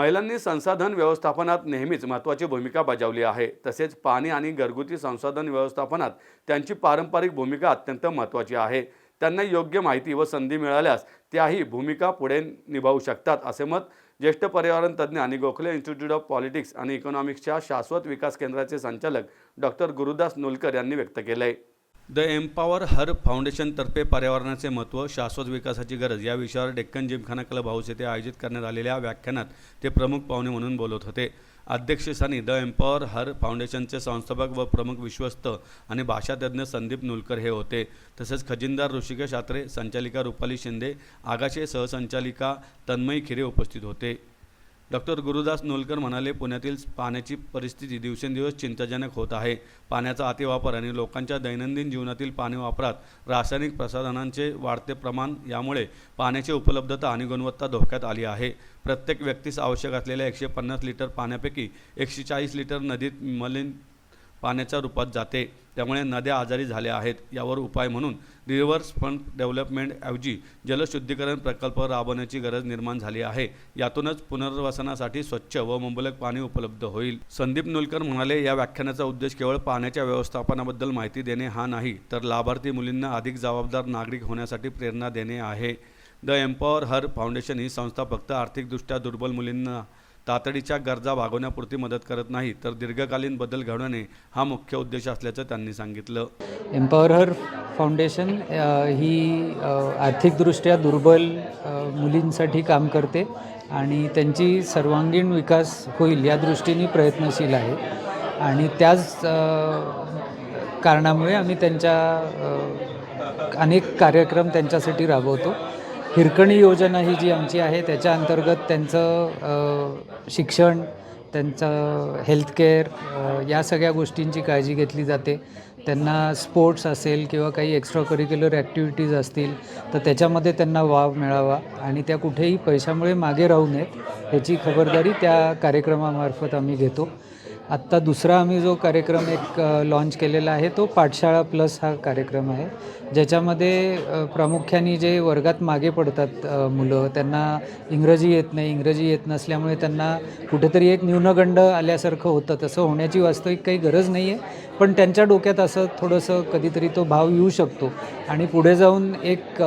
महिलांनी संसाधन व्यवस्थापनात नेहमीच महत्त्वाची भूमिका बजावली आहे. तसेच पाणी आणि घरगुती संसाधन व्यवस्थापनात त्यांची पारंपरिक भूमिका अत्यंत महत्त्वाची आहे. त्यांना योग्य माहिती व संधी मिळाल्यास त्याही भूमिका पुढे निभावू शकतात असे मत ज्येष्ठ पर्यावरण तज्ज्ञ आणि गोखले इन्स्टिट्यूट ऑफ पॉलिटिक्स आणि इकॉनॉमिक्सच्या शाश्वत विकास केंद्राचे संचालक डॉक्टर गुरुदास नुलकर यांनी व्यक्त केले आहे द एम्पॉवर हर फाउंडेशनतर्फे पर्यावरणाचे महत्त्व शाश्वत विकासाची गरज या विषयावर डेक्कन जिमखाना क्लब हाऊस येथे आयोजित करण्यात आलेल्या व्याख्यानात ते प्रमुख पाहुणे म्हणून बोलत होते. अध्यक्षस्थानी द एम्पॉवर हर फाउंडेशनचे संस्थापक व प्रमुख विश्वस्त आणि भाषातज्ञ संदीप नुलकर हे होते. तसेच खजिनदार ऋषिकेश आत्रे संचालिका रुपाली शिंदे आगाशे सहसंचालिका तन्मयी खिरे उपस्थित होते. डॉक्टर गुरुदास नोलकर म्हणाले पुण्यातील पाण्याची परिस्थिती दिवसेंदिवस चिंताजनक होत आहे. पाण्याचा अतिवापर आणि लोकांच्या दैनंदिन जीवनातील पाणी वापरात रासायनिक प्रसाधनांचे वाढते प्रमाण यामुळे पाण्याची उपलब्धता आणि गुणवत्ता धोक्यात आली आहे. प्रत्येक व्यक्तीस आवश्यक असलेल्या एकशे पन्नास लिटर पाण्यापैकी एकशे चाळीस लिटर नदीत मलिन पाण्याच्या रूपात जाते. त्यामुळे नद्या आजारी झाल्या आहेत. यावर उपाय म्हणून रिव्हर्स फंड डेव्हलपमेंटऐवजी जलशुद्धीकरण प्रकल्प राबवण्याची गरज निर्माण झाली आहे. यातूनच पुनर्वसनासाठी स्वच्छ व मुबलक पाणी उपलब्ध होईल. संदीप नुलकर म्हणाले या व्याख्यानाचा उद्देश केवळ पाण्याच्या व्यवस्थापनाबद्दल माहिती देणे हा नाही तर लाभार्थी मुलींना अधिक जबाबदार नागरिक होण्यासाठी प्रेरणा देणे आहे. द एम्पॉवर हर फाउंडेशन ही संस्था फक्त आर्थिकदृष्ट्या दुर्बल मुलींना तातडीच्या गरजा भागवण्यापुरती मदत करत नाही तर दीर्घकालीन बदल घडवणे हा मुख्य उद्देश असल्याचं त्यांनी सांगितलं. एम्पॉवर हर फाउंडेशन ही आर्थिकदृष्ट्या दुर्बल मुलींसाठी काम करते आणि त्यांची सर्वांगीण विकास होईल या दृष्टीने प्रयत्नशील आहे. आणि त्याच कारणामुळे आम्ही त्यांच्या अनेक कार्यक्रम त्यांच्यासाठी राबवतो. हिरकणी योजना ही जी आमची आहे त्याच्या अंतर्गत त्यांचं शिक्षण त्यांचं हेल्थकेअर या सगळ्या गोष्टींची काळजी घेतली जाते. त्यांना स्पोर्ट्स असेल किंवा काही एक्स्ट्रा करिक्युलर ॲक्टिव्हिटीज असतील तर त्याच्यामध्ये त्यांना वाव मिळावा आणि त्या कुठेही पैशामुळे मागे राहू नयेत याची खबरदारी त्या कार्यक्रमामार्फत आम्ही घेतो. आत्ता दुसरा आम्ही जो कार्यक्रम एक लॉन्च केलेला आहे तो पाठशाळा प्लस हा कार्यक्रम आहे. ज्याच्यामध्ये प्रामुख्याने जे वर्गात मागे पडतात मुलं त्यांना इंग्रजी येत नाही इंग्रजी येत नसल्यामुळे त्यांना कुठेतरी एक न्यूनगंड आल्यासारखं होतं. तसं होण्याची वास्तविक काही गरज नाही आहे पण त्यांच्या डोक्यात असं थोडंसं कधीतरी तो भाव येऊ शकतो. आणि पुढे जाऊन एक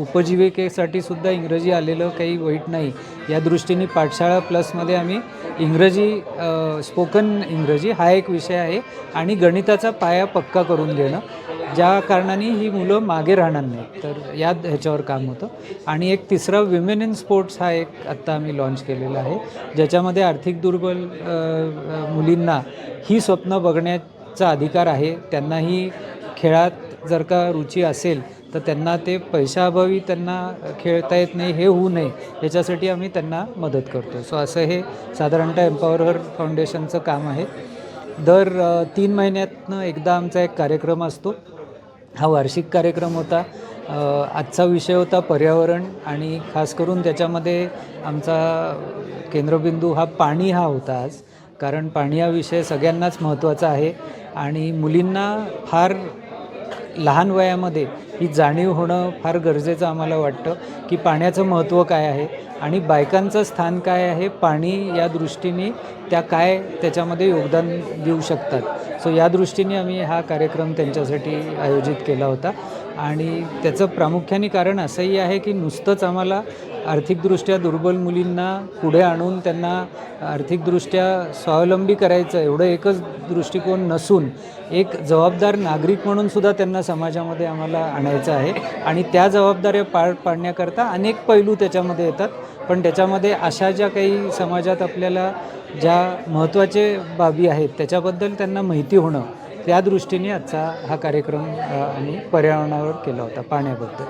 उपजीविकेसाठी सुद्धा इंग्रजी आलेलं काही वाईट नाही. या दृष्टीने पाठशाळा प्लसमध्ये आम्ही इंग्रजी स्पोकन इंग्रजी हा एक विषय आहे आणि गणिताचा पाया पक्का करून घेणं. ज्या कारणाने ही मुलं मागे राहणार नाहीत. तर या ह्याच्यावर काम होतं. आणि एक तिसरा विमेन इन स्पोर्ट्स हा एक आत्ता आम्ही लॉन्च केलेला आहे. ज्याच्यामध्ये आर्थिक दुर्बल मुलींना ही स्वप्न बघण्यात चा अधिकार आहे. त्यांनाही खेळात जर का रुची असेल तर त्यांना ते पैशाअभावी त्यांना खेळता येत नाही हे होऊ नये. याच्यासाठी आम्ही त्यांना मदत करतो. सो असं हे साधारणतः एम्पॉवर फाउंडेशनचं काम आहे. दर तीन महिन्यातनं एकदा आमचा एक कार्यक्रम असतो. हा वार्षिक कार्यक्रम होता. आजचा विषय होता पर्यावरण आणि खास करून त्याच्यामध्ये आमचा केंद्रबिंदू हा पाणी हा होता आज. कारण पाणी हा विषय सगळ्यांनाच महत्त्वाचा आहे आणि मुलींना फार लहान वयामध्ये ही जाणीव होणं फार गरजेचं आम्हाला वाटतं की पाण्याचं महत्त्व काय आहे आणि बायकांचं स्थान काय आहे पाणी या दृष्टीने त्या काय त्याच्यामध्ये योगदान देऊ शकतात. सो या दृष्टीने आम्ही हा कार्यक्रम त्यांच्यासाठी आयोजित केला होता. आणि त्याचं प्रामुख्याने कारण असंही आहे की नुसतंच आम्हाला आर्थिकदृष्ट्या दुर्बल मुलींना पुढे आणून त्यांना आर्थिकदृष्ट्या स्वावलंबी करायचं एवढं एकच दृष्टिकोन नसून एक जबाबदार नागरिक म्हणून सुद्धा त्यांना समाजामध्ये आम्हाला आणायचं आहे. आणि त्या जबाबदाऱ्या पार पाडण्याकरता अनेक पैलू त्याच्यामध्ये येतात. पण त्याच्यामध्ये अशा ज्या काही समाजात आपल्याला ज्या महत्त्वाचे बाबी आहेत त्याच्याबद्दल त्यांना माहिती होणं त्या दृष्टीने आजचा हा कार्यक्रम आम्ही पर्यावरणावर केला होता पाण्याबद्दल.